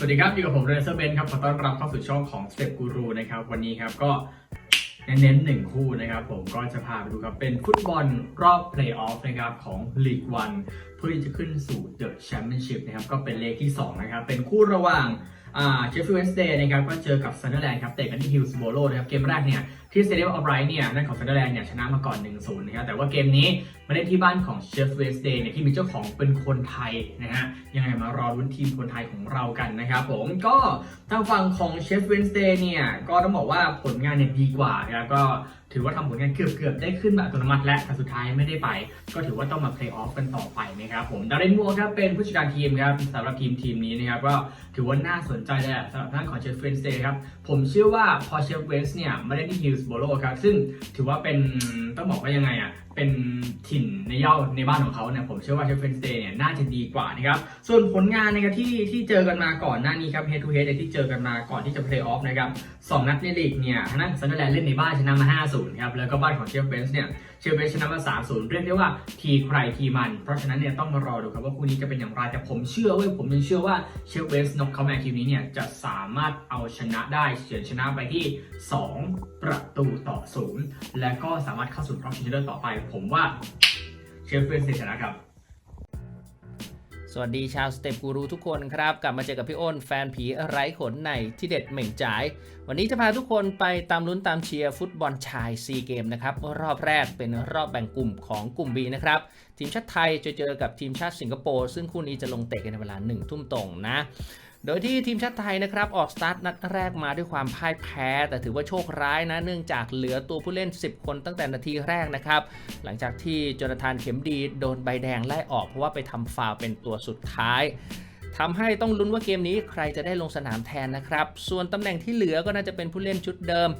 สวัสดีครับ อยู่กับผมเรเซอร์เบนครับ ขอต้อนรับเข้าสู่ช่องของ Step Guru นะครับ วันนี้ครับก็เน้นๆหนึ่งคู่นะครับ ผมก็จะพาไปดูครับ เป็นฟุตบอลรอบเพลย์ออฟนะครับ ของลีกวันเพื่อที่จะขึ้นสู่เดอะแชมเปี้ยนชิพนะครับ ก็เป็นเลขที่ 2 นะครับ เป็นคู่ระหว่าง เชฟฟิลด์เวนสเดย์นะครับก็เจอกับซันเดอร์แลนด์ครับเตะกันที่ฮิลส์โบโลนะครับเกมแรกเนี่ยที่สเตเดียมออฟไรท์เนี่ยนั่นของซันเดอร์แลนด์เนี่ยชนะมาก่อน 1-0 นะครับแต่ว่าเกมนี้มาเล่นที่บ้านของเชฟฟิลด์เวนสเดย์เนี่ยที่มีเจ้าของเป็นคนไทยนะฮะยังไงมารอรุ้นทีมคนไทยของเรากันนะครับผมก็ทางฝั่งของเชฟฟิลด์เวนสเดย์เนี่ยก็ต้องบอกว่าผลงานเนี่ยดีกว่านะครับก็ ถือว่าทำผลงานเกือบๆได้ขึ้นแบบอัตโนมัติและแต่สุดท้ายไม่ได้ไป ก็ถือว่าต้องมาเพลย์ออฟกันต่อไปนะครับผมดารินมัวครับเป็นผู้จัดการทีมครับสำหรับทีมทีมนี้นะครับก็ถือว่าน่าสนใจเลยอะสำหรับท่านของเชฟเวนสเดย์ครับผมเชื่อว่าพอเชฟเวนส์เนี่ยมาเล่นที่ฮิลส์โบโลครับซึ่งถือว่าเป็นต้องบอกว่ายังไงอะเป็นถิ่นในเย่าในบ้านของเขาเนี่ยผมเชื่อว่าเชฟเวนสเดย์เนี่ยน่าจะดีกว่านะครับส่วนผลงานนะครับที่ที่เจอกันมาก่อนหน้านี้ครับ head to head เนี่ยที่เจอกันมาก่อนที่จะเพลย์ออฟนะครับสองนัดในลีกเนี่ยทางด้านซันเดอร์แลนด์เล่นในบ้านชนะมา5-0ครับแล้วก็บ้านของเชลเบนส์เนี่ยเชลเบนชนะมา 3-0 เรียกได้ว่าทีใครทีมัน เพราะฉะนั้นเนี่ยต้องมารอดูครับว่าคู่นี้จะเป็นอย่างไรแต่ผมเชื่อเว้ยผมยังเชื่อว่าเชลเบนส์นกเขาแมนทีมนี้เนี่ยจะสามารถเอาชนะได้เฉือนชนะไปที่ 2 ประตูต่อ 0 และก็สามารถเข้าสู่รอบชิงชนะเลิศต่อไป ผมว่าเชลเบนส์ชนะครับ สวัสดีชาวสเต็ปกูรูทุกคนครับ กลับมาเจอกับพี่อ้นแฟนผีไร้ขนในที่เด็ดเหม่งจ่าย วันนี้จะพาทุกคนไปตามลุ้นตามเชียร์ฟุตบอลชายซีเกมนะครับ รอบแรกเป็นรอบแบ่งกลุ่มของกลุ่ม B นะครับ ทีมชาติไทยจะเจอกับทีมชาติสิงคโปร์ซึ่งคู่นี้จะลงเตะกันในเวลา1ทุ่มตรงนะ โดยที่ทีมชาติไทยนะครับออกสตาร์ทนัดแรกมาด้วยความพ่ายแพ้ แต่ถือว่าโชคร้ายนะเนื่องจากเหลือตัวผู้เล่น 10 คนตั้งแต่นาทีแรกนะครับ หลังจากที่จนทานเข็มดีโดนใบแดงไล่ออกเพราะว่าไปทำฟาวเป็นตัวสุดท้าย ทำให้ต้องลุ้นว่าเกมนี้ใครจะได้ลงสนามแทนนะครับ ส่วนตำแหน่งที่เหลือก็น่าจะเป็นผู้เล่นชุดเดิม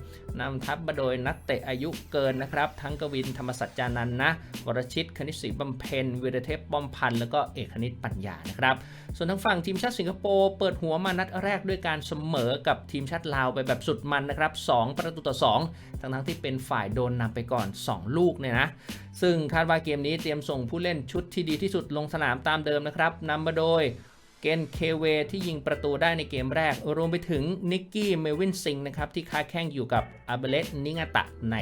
นำทัพมาโดยนักเตะอายุเกินนะครับ ทั้งกวินธรรมสัจจานันท์นะวรชิตคณิตศรีบำเพ็ญวีรเทพป้อมพันธ์แล้วก็เอกคณิตปัญญานะครับ ส่วนทางฝั่งทีมชาติสิงคโปร์เปิดหัวมานัดแรกด้วยการเสมอกับทีมชาติลาวไปแบบสุดมันนะครับ 2 ประตูต่อ 2 ทั้งทั้งที่เป็นฝ่ายโดนนำไปก่อน 2 ลูกเนี่ยนะซึ่งคาดว่าเกมนี้เตรียมส่งผู้เล่นชุดที่ดีที่สุดลงสนามตามเดิมนะครับนำมาโดย เกนเคเวที่ยิงประตูได้ในเกมแรก รวมไปถึงนิกกี้เมวินซิงนะครับที่ค้าแข้งอยู่กับอาเบเลสนิงาตะใน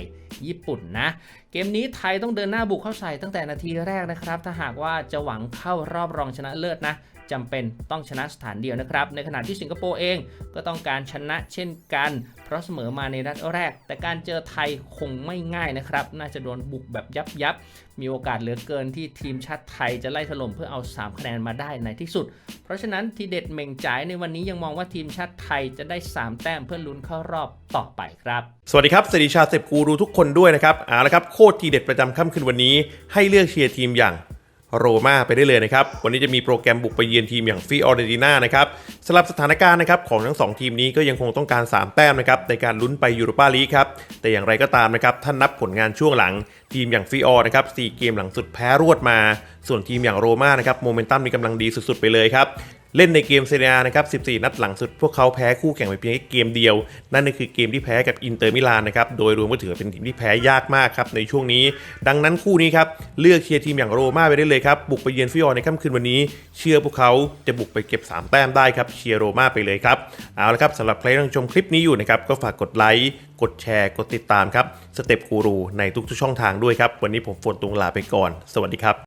ญี่ปุ่นนะ เกมนี้ไทยต้องเดินหน้าบุกเข้าใส่ตั้งแต่นาทีแรกนะครับ ถ้าหากว่าจะหวังเข้ารอบรองชนะเลิศนะจำเป็นต้องชนะสถานเดียวนะครับ ในขณะที่สิงคโปร์เองก็ต้องการชนะเช่นกัน เพราะเสมอมาในนัดแรก แต่การเจอไทยคงไม่ง่ายนะครับ น่าจะโดนบุกแบบยับยับ มีโอกาสเหลือเกินที่ทีมชาติไทยจะไล่ถล่มเพื่อเอา 3 คะแนนมาได้ในที่สุด เพราะฉะนั้นทีเด็ดเม่งจ่ายในวันนี้ยังมองว่าทีมชาติไทยจะได้ 3 แต้มเพื่อลุ้นเข้ารอบต่อไปครับ สวัสดีครับสวัสดีชาเซฟกูรูทุกคนด้วยนะครับเอาละครับโคตรทีเด็ดประจำค่ำคืนวันนี้ ให้เลือกเชียร์ทีมอย่างโรม่าไปได้เลยนะครับ วันนี้จะมีโปรแกรมบุกไปเยือนทีมอย่างฟิออเรติน่านะครับสำหรับสถานการณ์นะครับของทั้ง 2 ทีมนี้ก็ยังคงต้องการ 3 แต้มนะครับในการลุ้นไปยูโรปาลีกครับ แต่อย่างไรก็ตามนะครับท่านนับผลงานช่วงหลัง ทีมอย่างฟิออนะครับ4เกมหลังสุดแพ้รวดมา ส่วนทีมอย่างโรม่านะครับโมเมนตัมมีกำลังดีสุดๆไปเลยครับ เล่นในเกมเซเรียนะครับ 14 นัดหลังสุด พวกเขาแพ้คู่แข่งไปเพียงแค่เกมเดียว นั่นก็คือเกมที่แพ้กับอินเตอร์มิลานนะครับ โดยรวมก็ถือเป็นทีมที่แพ้ยากมากครับในช่วงนี้ ดังนั้นคู่นี้ครับ เลือกเชียร์ทีมอย่างโรม่าไปได้เลยครับ บุกไปเยือนฟิออร์ในค่ำคืนวันนี้ เชื่อพวกเขาจะบุกไปเก็บ 3 แต้มได้ครับ เชียร์โรม่าไปเลยครับ เอาละครับสำหรับใครที่กำลังชมคลิปนี้อยู่นะครับ ก็ฝากกดไลค์ กดแชร์ กดติดตามครับ สเต็ปกูรูในทุกๆช่องทางด้วยครับ วันนี้ผมฝนตุงลาไปก่อน สวัสดีครับ